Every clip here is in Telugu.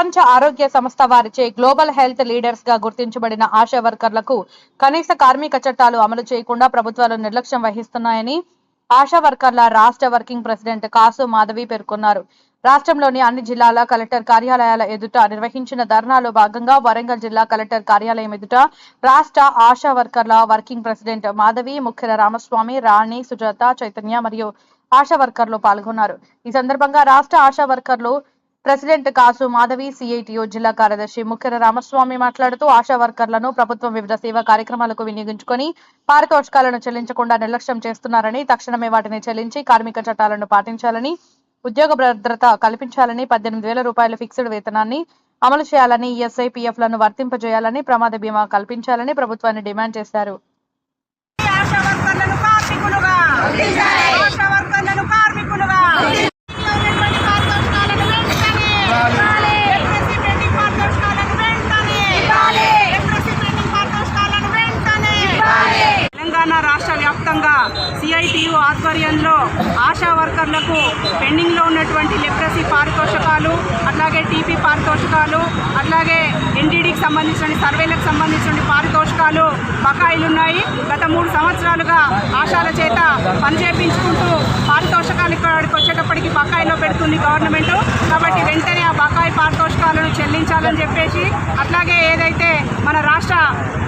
ప్రపంచ ఆరోగ్య సంస్థ వారిచే గ్లోబల్ హెల్త్ లీడర్స్గా గుర్తించబడిన ఆశా వర్కర్లకు కనీస కార్మిక చట్టాలు అమలు చేయకుండా ప్రభుత్వాలు నిర్లక్ష్యం వహిస్తున్నాయని ఆశా వర్కర్ల రాష్ట్ర వర్కింగ్ ప్రెసిడెంట్ కాసు మాధవి పేర్కొన్నారు. రాష్ట్రంలోని అన్ని జిల్లాల కలెక్టర్ కార్యాలయాల ఎదుట నిర్వహించిన ధర్నాలో భాగంగా వరంగల్ జిల్లా కలెక్టర్ కార్యాలయం ఎదుట రాష్ట్ర ఆశా వర్కర్ల వర్కింగ్ ప్రెసిడెంట్ మాధవి ముఖ్యల రామస్వామి రాణి సుజాత చైతన్య మరియు ఆశా వర్కర్లు పాల్గొన్నారు. ఈ సందర్భంగా రాష్ట్ర ఆశా వర్కర్లు ప్రెసిడెంట్ కాసు మాధవి సిఐటియు జిల్లా కార్యదర్శి ముఖ్యర రామస్వామి మాట్లాడుతూ ఆశా వర్కర్లను ప్రభుత్వం వివిధ సేవా కార్యక్రమాలకు వినియోగించుకొని పారితోషికాలను చెల్లించకుండా నిర్లక్ష్యం చేస్తున్నారని తక్షణమే వాటిని చెల్లించి కార్మిక చట్టాలను పాటించాలని ఉద్యోగ భద్రత కల్పించాలని పద్దెనిమిది వేల రూపాయల ఫిక్స్డ్ వేతనాన్ని అమలు చేయాలని ఈఎస్ఐ లను వర్తింపజేయాలని ప్రమాద బీమా కల్పించాలని ప్రభుత్వాన్ని డిమాండ్ చేశారు. ఆశా వర్కర్లను కార్మికులుగా ఆశా వర్కర్లను కార్మికులుగా ఉన్నటువంటి పారితోషికాలను వెంటనే ఎఫ్ఎస్సి పెండింగ్ పారితోషికాలను వెంటనే ఎఫ్ఎస్సి పెండింగ్ పారితోషికాలను వెంటనే తెలంగాణ భాగంగా సిఐటియు ఆధ్వర్యంలో ఆశా వర్కర్లకు పెండింగ్లో ఉన్నటువంటి లెప్రసీ పారితోషకాలు అట్లాగే టీపీ పారితోషకాలు అట్లాగే ఎన్టీడీకి సంబంధించిన సర్వేలకు సంబంధించిన పారితోషకాలు బకాయిలు ఉన్నాయి గత మూడు సంవత్సరాలుగా ఆశాల చేత పనిచేపించుకుంటూ పారితోషకాలు ఇక్కడికి వచ్చేటప్పటికి బకాయిలో పెడుతుంది గవర్నమెంట్. కాబట్టి వెంటనే ఆ బకాయి పారితోషకాలను చెల్లించాలని చెప్పేసి అట్లాగే ఏదైతే మన రాష్ట్ర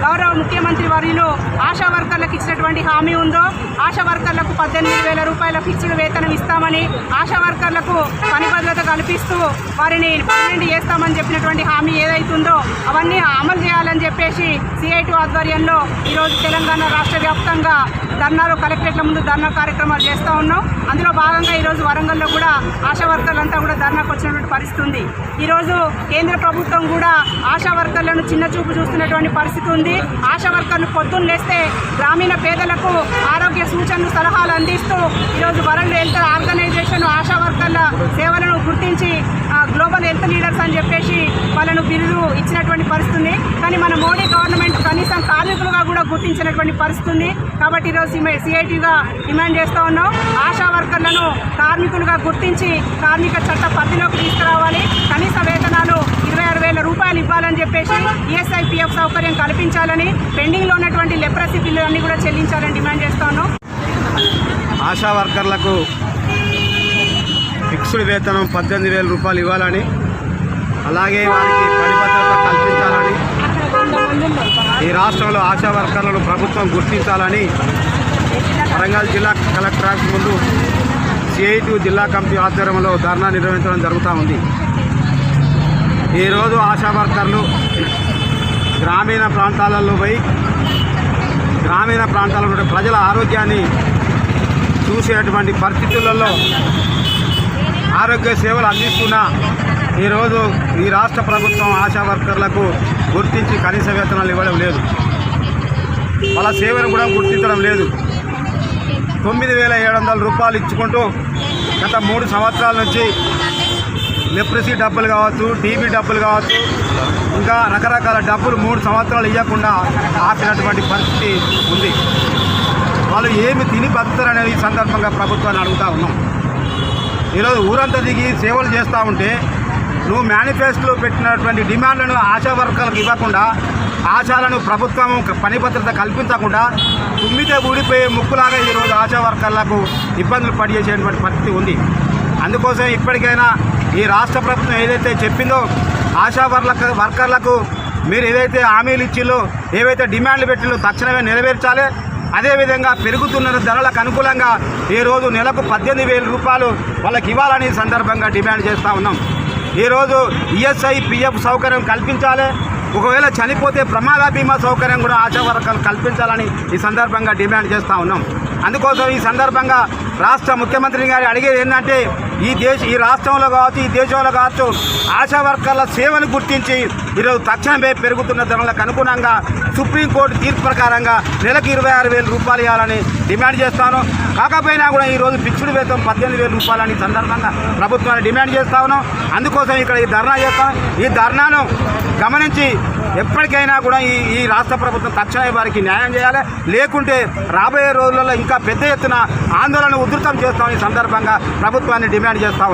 గౌరవ ముఖ్యమంత్రి వర్యులు ఆశా వర్కర్లకు ఇచ్చినటువంటి హామీ ఉందో ఆశా వర్కర్లకు పద్దెనిమిది వేల రూపాయల ఫిక్స్డ్ వేతనం ఇస్తామని ఆశా వర్కర్లకు పని భద్రత కల్పిస్తూ వారిని పర్మనెంట్ చేస్తామని చెప్పినటువంటి హామీ ఏదైతుందో అవన్నీ అమలు చేయాలని చెప్పేసి సిఐటి ఆధ్వర్యంలో ఈరోజు తెలంగాణ రాష్ట్ర వ్యాప్తంగా ధర్నాలు కలెక్టరేట్ల ముందు ధర్నా కార్యక్రమాలు చేస్తూ ఉన్నాం. అందులో భాగంగా ఈరోజు వరంగల్లో కూడా ఆశా వర్కర్లంతా కూడా ధర్నాకు వచ్చినటువంటి పరిస్థితి ఉంది. ఈరోజు కేంద్ర ప్రభుత్వం కూడా ఆశా వర్కర్లను చిన్న చూపు చూస్తున్నటువంటి పరిస్థితి ఉంది. ఆశా వర్కర్లు పొద్దున్న లేస్తే గ్రామీణ పేదలకు ఆరోగ్య సూచనలు సలహాలు అందిస్తూ ఈరోజు వరంగల్ హెల్త్ ఆర్గనైజేషన్ ఆశా వర్కర్ల సేవలను గుర్తించి గ్లోబల్ హెల్త్ లీడర్స్ అని చెప్పేసి ఇచ్చినటువంటి పరిస్థితుంది. కానీ మన మోడీ గవర్నమెంట్ కనీసం కార్మికులుగా కూడా గుర్తించినటువంటి పరిస్థితుంది. కాబట్టి ఈరోజు సిఐటిగా డిమాండ్ చేస్తూ ఉన్నాం. ఆశా వర్కర్లను కార్మికులుగా గుర్తించి కార్మిక చట్ట పరిధిలోకి తీసుకురావాలి. కనీస వేతనాలు ఇరవై ఆరు వేల రూపాయలు ఇవ్వాలని చెప్పేసి ఈఎస్ఐపిఎఫ్ సౌకర్యం కల్పించాలని పెండింగ్లో ఉన్నటువంటి లెప్రసీ బిల్లులన్నీ కూడా చెల్లించాలని డిమాండ్ చేస్తూ ఉన్నాం. ఆశా వర్కర్లకు ఫిక్స్డ్ వేతనం పద్దెనిమిది వేల రూపాయలు ఇవ్వాలని అలాగే వారికి భద్రత కల్పించాలని ఈ రాష్ట్రంలో ఆశా వర్కర్లను ప్రభుత్వం గుర్తించాలని వరంగల్ జిల్లా కలెక్టర్ ఆఫీస్ ముందు సిఐటి జిల్లా కమిటీ ఆధ్వర్యంలో ధర్నా నిర్వహించడం జరుగుతూ ఉంది. ఈరోజు ఆశా వర్కర్లు గ్రామీణ ప్రాంతాలలో పోయి గ్రామీణ ప్రాంతాల్లో ప్రజల ఆరోగ్యాన్ని చూసేటువంటి పరిస్థితులలో ఆరోగ్య సేవలు అందిస్తున్న ఈరోజు ఈ రాష్ట్ర ప్రభుత్వం ఆశా వర్కర్లకు గుర్తించి కనీస వేతనాలు ఇవ్వడం లేదు. వాళ్ళ సేవను కూడా గుర్తించడం లేదు. తొమ్మిది వేల ఏడు వందల రూపాయలు ఇచ్చుకుంటూ గత మూడు సంవత్సరాల నుంచి లెప్రసీ డబ్బులు కావచ్చు టీబీ డబ్బులు కావచ్చు ఇంకా రకరకాల డబ్బులు మూడు సంవత్సరాలు ఇవ్వకుండా ఆపినటువంటి పరిస్థితి ఉంది. వాళ్ళు ఏమి తిని బతుకుతారనేది ఈ సందర్భంగా ప్రభుత్వాన్ని అడుగుతా ఉన్నాం. ఈరోజు ఊరంతా దిగి సేవలు చేస్తూ ఉంటే నువ్వు మేనిఫెస్టోలో పెట్టినటువంటి డిమాండ్లను ఆశా వర్గాలకు ఇవ్వకుండా ఆశాలను ప్రభుత్వం పని భద్రత కల్పించకుండా తుమ్మితే ఊడిపోయే ముక్కులాగా ఈరోజు ఆశా వర్కర్లకు ఇబ్బందులు పడిచేసేటువంటి పరిస్థితి ఉంది. అందుకోసం ఇప్పటికైనా ఈ రాష్ట్ర ప్రభుత్వం ఏదైతే చెప్పిందో ఆశా వర్ల వర్కర్లకు మీరు ఏదైతే హామీలు ఇచ్చిల్లో ఏవైతే డిమాండ్లు పెట్టిలో తక్షణమే నెరవేర్చాలి. అదేవిధంగా పెరుగుతున్న ధరలకు అనుకూలంగా ఈరోజు నెలకు పద్దెనిమిది వేల రూపాయలు వాళ్ళకి ఇవ్వాలని ఈ సందర్భంగా డిమాండ్ చేస్తూ ఉన్నాం. ఈరోజు ఈఎస్ఐ పిఎఫ్ సౌకర్యం కల్పించాలి. ఒకవేళ చనిపోతే ప్రమాద బీమా సౌకర్యం కూడా ఆశా వర్గాలు కల్పించాలని ఈ సందర్భంగా డిమాండ్ చేస్తూ ఉన్నాం. అందుకోసం ఈ సందర్భంగా రాష్ట్ర ముఖ్యమంత్రి గారు అడిగేది ఏంటంటే ఈ దేశ ఈ రాష్ట్రంలో కావచ్చు ఈ దేశంలో కావచ్చు ఆశా వర్కర్ల సేవను గుర్తించి ఈరోజు తక్షణమే పెరుగుతున్న ధరలకు అనుగుణంగా సుప్రీంకోర్టు తీర్పు ప్రకారంగా నెలకు ఇరవై ఆరు వేల రూపాయలు ఇవ్వాలని డిమాండ్ చేస్తాను. కాకపోయినా కూడా ఈరోజు ఫిక్స్డ్ వేతం పద్దెనిమిది వేల రూపాయలని సందర్భంగా ప్రభుత్వాన్ని డిమాండ్ చేస్తా ఉన్నాం. అందుకోసం ఇక్కడ ఈ ధర్నా చేస్తాం. ఈ ధర్నాను గమనించి ఎప్పటికైనా కూడా ఈ ఈ రాష్ట్ర ప్రభుత్వం తక్షణమే వారికి న్యాయం చేయాలి. లేకుంటే రాబోయే రోజులలో ఇంకా పెద్ద ఎత్తున ఆందోళన ఉధృతం చేస్తామని సందర్భంగా ప్రభుత్వాన్ని డిమాండ్ చేస్తాం